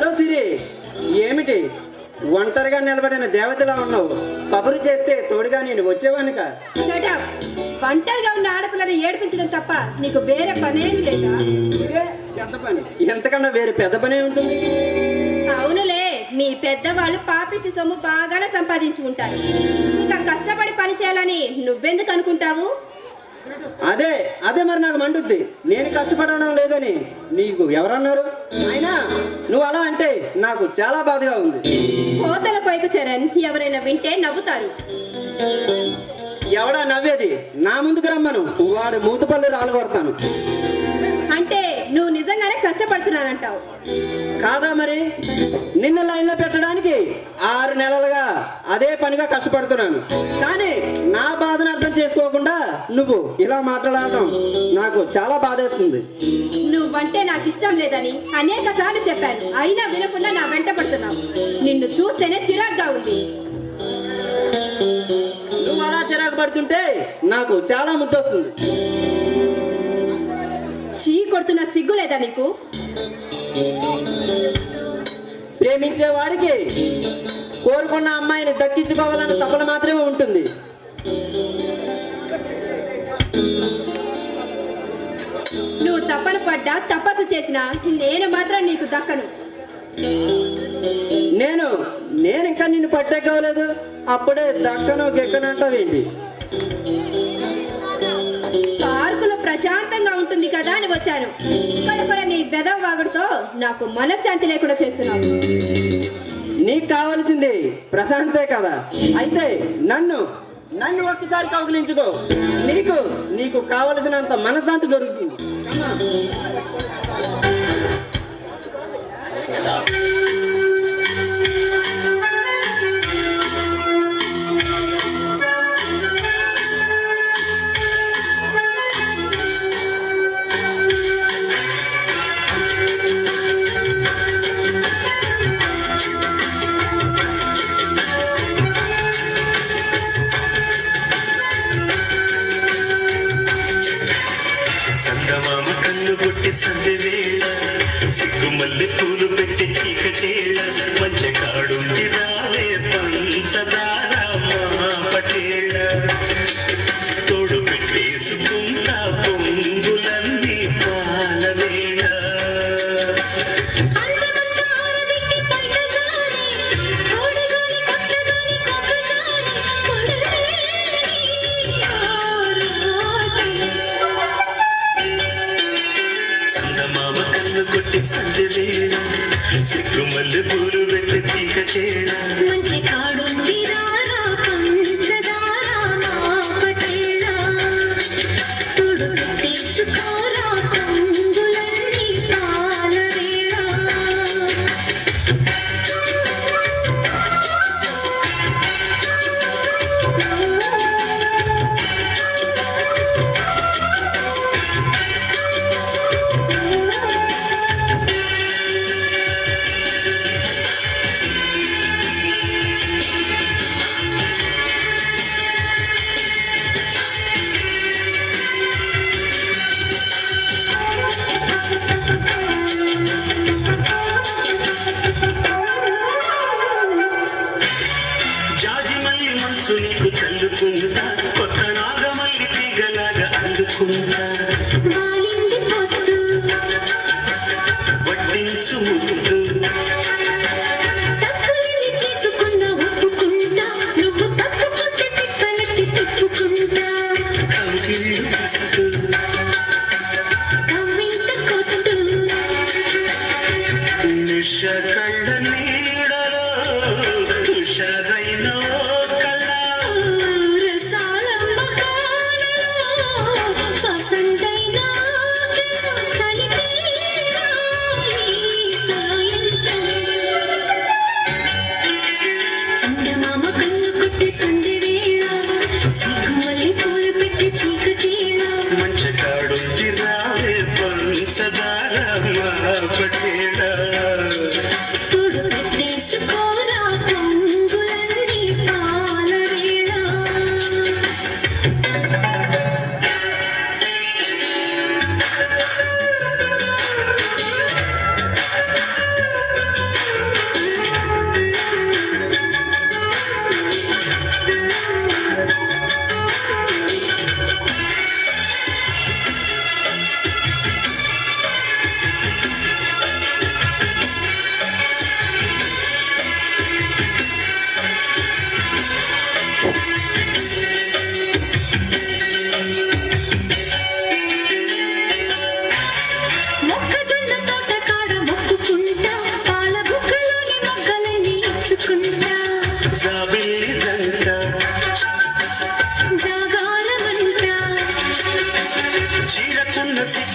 చూడడానికి ఒంటరిగా నిలబడిన దేవతలా ఉన్నావు. కబురు చేస్తే తోడుగా నేను వచ్చేవానుక? ఒంటరిగా ఉన్న ఆడపిల్లని ఏడిపించడం తప్ప నీకు వేరే పనేమి లేదా? ఇదే పెద్ద పని. ఎంతకన్నా వేరే పెద్ద పనే ఉంటుంది? అవునులే మీ పెద్దవాళ్ళు పాపిచ్చి సొమ్ము బాగానే సంపాదించి ఉంటారు. ఇంకా కష్టపడి పని చేయాలని నువ్వెందుకు అనుకుంటావు? అదే అదే మరి నాకు మండుద్ది. నేను కష్టపడడం లేదని నీకు ఎవరన్నారు? అయినా నువ్వు అలా అంటే నాకు చాలా బాధగా ఉంది. కోతల కొయ్యకు చరణ్ ఎవరైనా వింటే నవ్వుతారు. ఎవడా నవ్వేది? నా ముందుకు రమ్మను. వాడు మూతపల్లి రాలు కొడతాను. నిజంగానే కష్టపడుతున్నానంటావు. కాదా మరి? నిన్న లైన్లో పెట్టడానికి ఆరు నెలలుగా అదే పనిగా కష్టపడుతున్నాను. కానీ నా బాధను అర్థం చేసుకోకుండా నువ్వు ఇలా మాట్లాడటం నాకు చాలా బాధేస్తుంది. నువ్వంటే నాకు ఇష్టం లేదని అనేక సార్లు చెప్పాను. అయినా వినకుండా నా వెంట పడుతున్నావు. నిన్ను చూస్తేనే చిరాగ్గా ఉంది. నువ్వు అలా చిరాకు పడుతుంటే నాకు చాలా ముద్దొస్తుంది. చీ కొడుతున్న సిగ్గు లేదా నీకు? ప్రేమించే వాడికి కోరుకున్న అమ్మాయిని దక్కించుకోవాలన్న తపన మాత్రమే ఉంటుంది. నువ్వు తప్పన పడ్డా తపస్సు చేసినా నేను మాత్రం నీకు దక్కను. నేను నేను ఇంకా నిన్ను పట్టెక్కవలేదు. అప్పుడే దక్కను గెక్కను ప్రశాంతంగా ఉంటుంది కదా అని వచ్చాను. ఇక్కడ కూడా నీ వెదవ వాగుడుతో నాకు మనశ్శాంతి లేకుండా చేస్తున్నావు. నీకు కావలసింది ప్రశాంతే కదా. అయితే నన్ను నన్ను ఒక్కసారి కౌగిలించుకో. నీకు నీకు కావలసినంత మనశ్శాంతి దొరుకుతుంది. కన్ను సిగ్గు మల్లె పూలు పెట్టి చీకటేళ మంచి కాడుంది రాలే పంచదార పటేళ తోడు పెట్టేసుకుంటా పొంగులన్నీ పాలవేళ. వేళ కన్ను కొట్టి సందె వేళ సిగ్గు పూలు పెట్టి చీకటేళ మంచి కాడుంది పంచదారా పంచదార నా పటేలా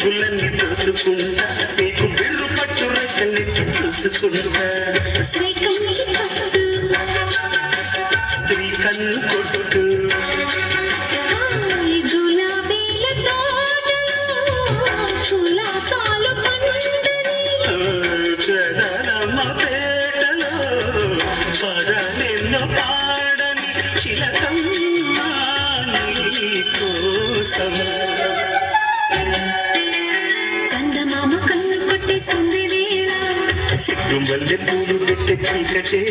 చీరకున్న సిగ్గులన్నీ దోచుకుంటా నీకు బిర్రు పట్టు రెక్కలెత్తి చూసుకుంటా శ్రీకంచి పట్టు స్త్రీ కన్ను కొట్టు పాడని చిలకమ్మ నీ కోసం కన్ను కొట్టి సంది వేళ సిగ్గు మల్లె పూలు పెట్టే చీకటే.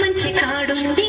మంచి కాడుంది